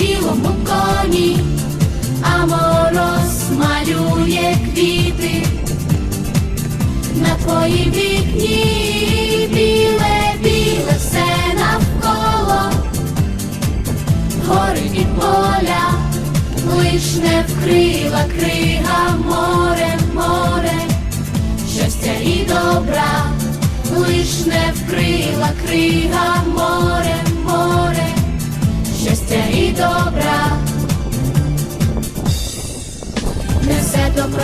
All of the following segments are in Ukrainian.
білому коні, а мороз малює квіти. На твоїй вікні, біле, біле все навколо, гори і поля, лиш не вкрила крига море, море. Щастя і добра, лиш не вкрила крига море, море,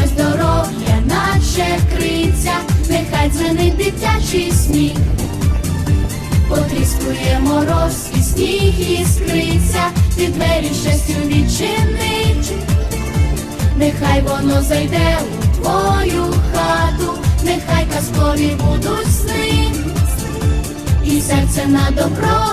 й здоров'я, наче криця, нехай дзвенить дитячий сміх, потріскує мороз і сніг іскриця, ти двері щастю відчинить. Нехай воно зайде у твою хату, нехай казкові будуть сни, і серце на добро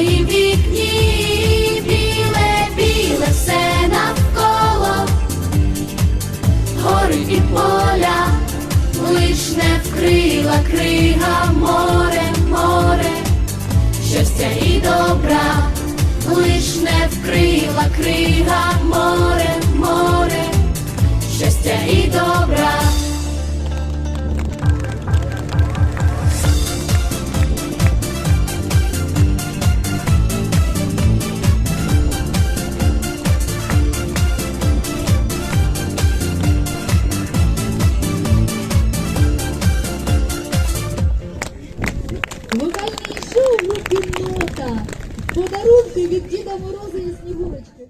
На вікні, біле, біле все навколо, гори і поля, лиш не вкрила крига море, море, щастя і добра лиш не вкрила крига море, Подарунки від Діда Мороза і Снігурочки.